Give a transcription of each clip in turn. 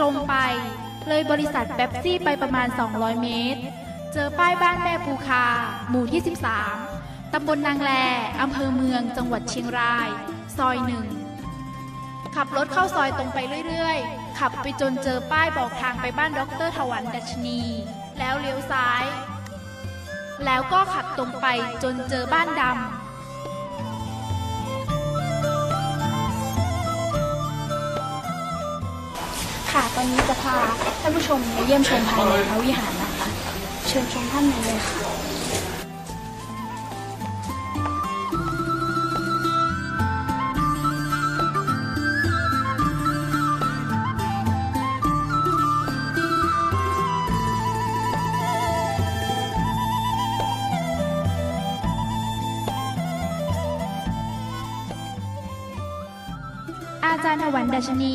ตรงไป เลยบริษัทแป๊บซี่ไปประมาณ 200 เมตร เจอป้ายบ้านแม่ภูคา หมู่ที่ 13 ตำบลนางแลอำเภอเมือง จังหวัดเชียงราย ซอยหนึ่ง ขับรถเข้าซอยตรงไปเรื่อยๆ ขับไปจนเจอป้ายบอกทางไปบ้านดรถวันดัชนี แล้วเลี้ยวซ้าย แล้วก็ขับตรงไปจนเจอบ้านดำ ค่ะ ตอนนี้จะพาท่านผู้ชมมาเยี่ยมชมภายในพระวิหารนะคะ เชิญชมท่านในเลยค่ะอาจารย์ถวันดัชนี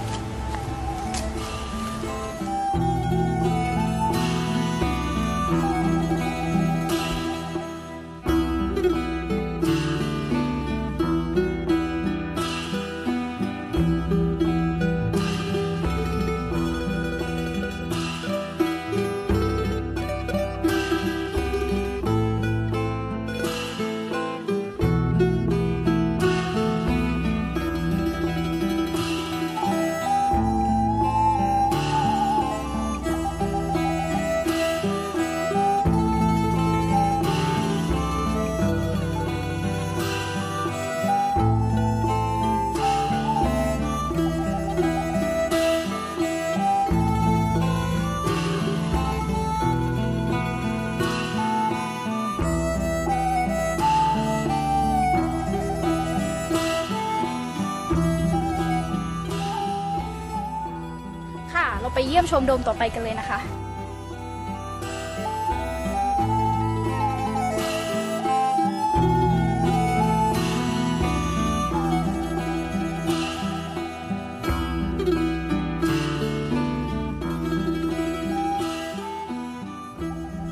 เราไปเยี่ยมชมโดมต่อไปกันเลยนะคะ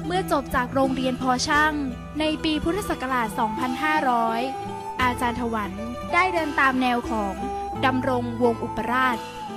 เมื่อจบจากโรงเรียนพอช่าง ในปีพุทธศักราช 2500 อาจารย์ถวันได้เดินตามแนวของดำรงวงอุปราช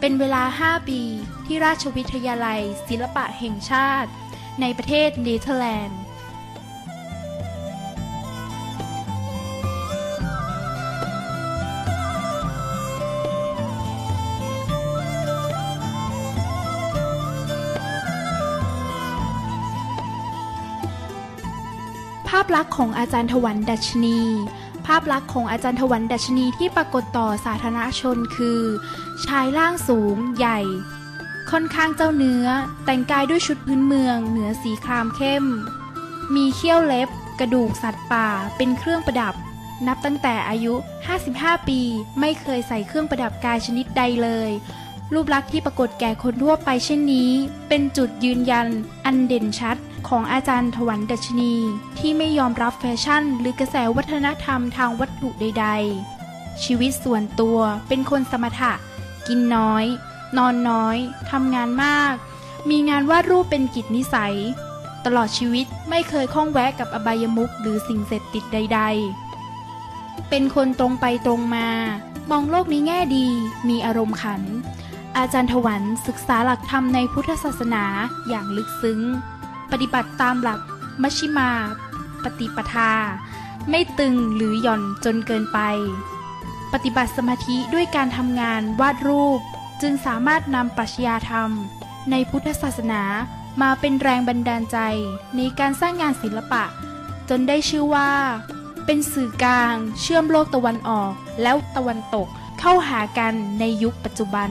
เป็นเวลา 5 ปีที่ราชวิทยาลัยศิลปะแห่งชาติ ในประเทศเนเธอร์แลนด์ภาพลักษณ์ของอาจารย์ถวันดัชนี ภาพลักษณ์ของอาจารย์ถวันดัชนีที่ปรากฏต่อสาธารณชนคือ ชายร่างสูง ใหญ่ ค่อนข้างเจ้าเนื้อ แต่งกายด้วยชุดพื้นเมือง เหนือสีครามเข้ม มีเขี้ยวเล็บ กระดูกสัตว์ป่า เป็นเครื่องประดับ นับตั้งแต่อายุ 55 ปี ไม่เคยใส่เครื่องประดับกายชนิดใดเลยรูปลักษณ์ที่ปรากฏแก่คนทั่วไปเช่นนี้ เป็นจุดยืนยันอันเด่นชัด ของอาจารย์ถวันดัชนี ที่ไม่ยอมรับแฟชั่น หรือกระแสวัฒนธรรมทางวัตถุใด ๆ ชีวิตส่วนตัวเป็นคนสมถะ กินน้อย นอนน้อยทำงานมาก มีงานวาดรูปเป็นกิจนิสัย ตลอดชีวิตไม่เคยข้องแวะกับอบายมุขหรือสิ่งเสพติดใด ๆ เป็นคนตรงไปตรงมา มองโลกในแง่ดี มีอารมณ์ขันอาจารย์ถวันศึกษาหลักธรรมในพุทธศาสนาอย่างลึกซึ้ง ปฏิบัติตามหลักมัชชิมาปฏิปทา ไม่ตึงหรือหย่อนจนเกินไป ปฏิบัติสมาธิด้วยการทำงานวาดรูป จึงสามารถนำปรัชญาธรรม ในพุทธศาสนามาเป็นแรงบันดาลใจ ในการสร้างงานศิลปะ จนได้ชื่อว่า เป็นสื่อกลางเชื่อมโลกตะวันออกแล้วตะวันตกเข้าหากันในยุคปัจจุบัน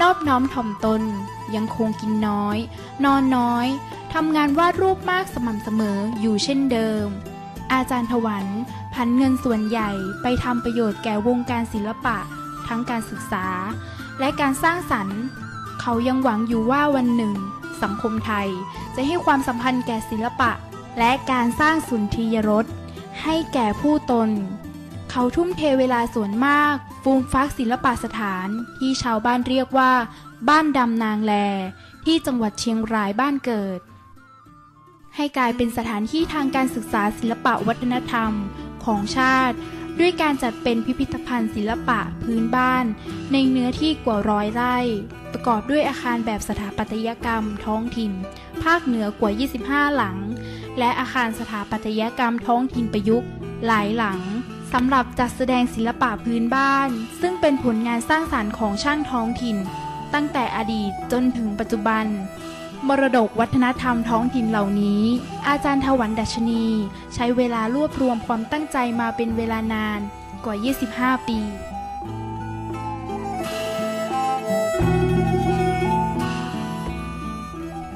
นอบน้อมถ่อมตน ยังคงกินน้อย นอนน้อยทำงานวาดรูปมากสม่ำเสมออยู่เช่นเดิม อาจารย์ถวันพันเงินส่วนใหญ่ไปทำประโยชน์แก่วงการศิลปะ ทั้งการศึกษา และการสร้างสรรค์ เขายังหวังอยู่ว่าวันหนึ่ง สังคมไทยจะให้ความสัมพันธ์แก่ศิลปะ และการสร้างสุนทรียรสให้แก่ผู้ตน เขาทุ่มเทเวลาส่วนมาก ฟูมฟักศิลปสถานที่ชาวบ้านเรียกว่า บ้านดำนางแล ที่จังหวัดเชียงรายบ้านเกิด ให้กลายเป็นสถานที่ทางการศึกษาศิลปะวัฒนธรรมของชาติ ด้วยการจัดเป็นพิพิธภัณฑ์ศิลปะพื้นบ้าน ในเนื้อที่กว่าร้อยไร่ ประกอบด้วยอาคารแบบสถาปัตยกรรมท้องถิ่น ภาคเหนือกว่า 25 หลัง และอาคารสถาปัตยกรรมท้องถิ่นประยุกต์หลายหลัง สำหรับจัดแสดงศิลปะพื้นบ้าน ซึ่งเป็นผลงานสร้างสารรค์ของช่างท้องถิ่น ตั้งแต่อดีตจนถึงปัจจุบัน มรดกวัฒนธรรมท้องถิ่นเหล่านี้ อาจารย์ถวันดัชนี ใช้เวลารวบรวมความตั้งใจมาเป็นเวลานานกว่า 25 ปี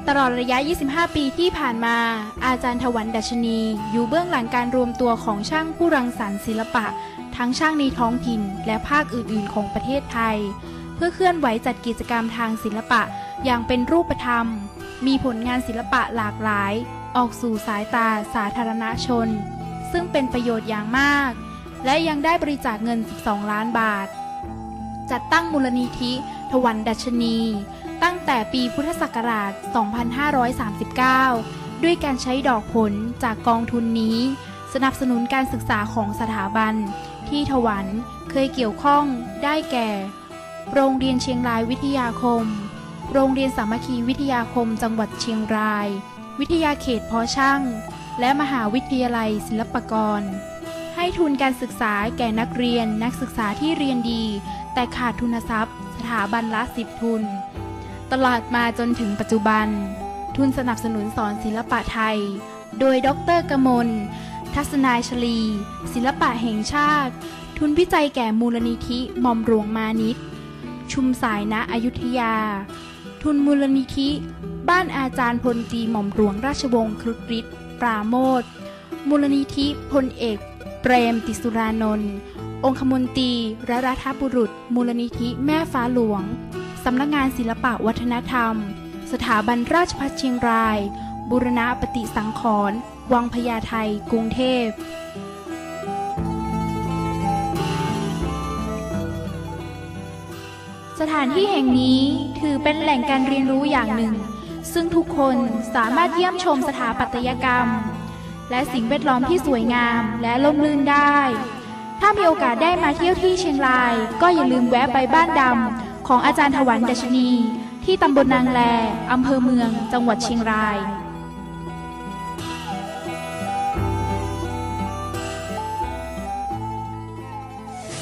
ตลอดระยะ 25 ปีที่ผ่านมา อาจารย์ถวันดัชนี อยู่เบื้องหลังการรวมตัวของช่างผู้รังสรรค์ศิลปะ ทั้งช่างในท้องถิ่น และภาคอื่น ๆ ของประเทศไทย เพื่อเคลื่อนไหวจัดกิจกรรมทางศิลปะอย่างเป็นรูปธรรม มีผลงานศิลปะหลากหลาย ออกสู่สายตาสาธารณชน ซึ่งเป็นประโยชน์อย่างมาก และยังได้บริจาคเงิน 12 ล้านบาท จัดตั้งมูลนิธิถวันดัชนี ตั้งแต่ปีพุทธศักราช 2539 ด้วยการใช้ดอกผลจากกองทุนนี้ สนับสนุนการศึกษาของสถาบัน ที่ถวันเคยเกี่ยวข้องได้แก่ โรงเรียนเชียงรายวิทยาคม โรงเรียนสามัคคีวิทยาคมจังหวัดเชียงราย วิทยาเขตพอช่าง และมหาวิทยาลัยศิลปากร ให้ทุนการศึกษาแก่นักเรียนนักศึกษาที่เรียนดี แต่ขาดทุนทรัพย์ สถาบันละสิบทุน ตลอดมาจนถึงปัจจุบัน ทุนสนับสนุนสอนศิลปะไทย โดยดรกมล ทัศนายชลี ศิลปะแห่งชาติ ทุนวิจัยแก่มูลนิธิหม่อมหลวงมานิตชุมสายณอยุธยา ทุนมูลนิธิ บ้านอาจารย์พลตีหม่อมหลวงราชวงศ์ครุฑฤทธิ์ปราโมทมูลนิธิพลเอกเปรมติสุรานนท์องคมนตรีและรัฐบุรุษ มูลนิธิแม่ฟ้าหลวง สำนักงานศิลปะวัฒนธรรม สถาบันราชภัฏเชียงราย บุรณะปฏิสังขรณ์วังพญาไทกรุงเทพสถานที่แห่งนี้ถือเป็นแหล่งการเรียนรู้อย่างหนึ่ง ซึ่งทุกคนสามารถเยี่ยมชมสถาปัตยกรรม และสิ่งแวดล้อมที่สวยงามและล่มลื่นได้ ถ้ามีโอกาสได้มาเที่ยวที่เชียงราย ก็อย่าลืมแวะไปบ้านดำ ของอาจารย์ถวันดัชนี ที่ตำบลนางแลอำเภอเมือง จังหวัดเชียงราย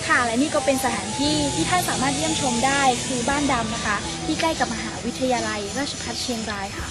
ค่ะและนี่ก็เป็นสถานที่ที่ท่านสามารถเยี่ยมชมได้คือบ้านดำนะคะ ที่ใกล้กับมหาวิทยาลัย ราชภัฏเชียงรายค่ะ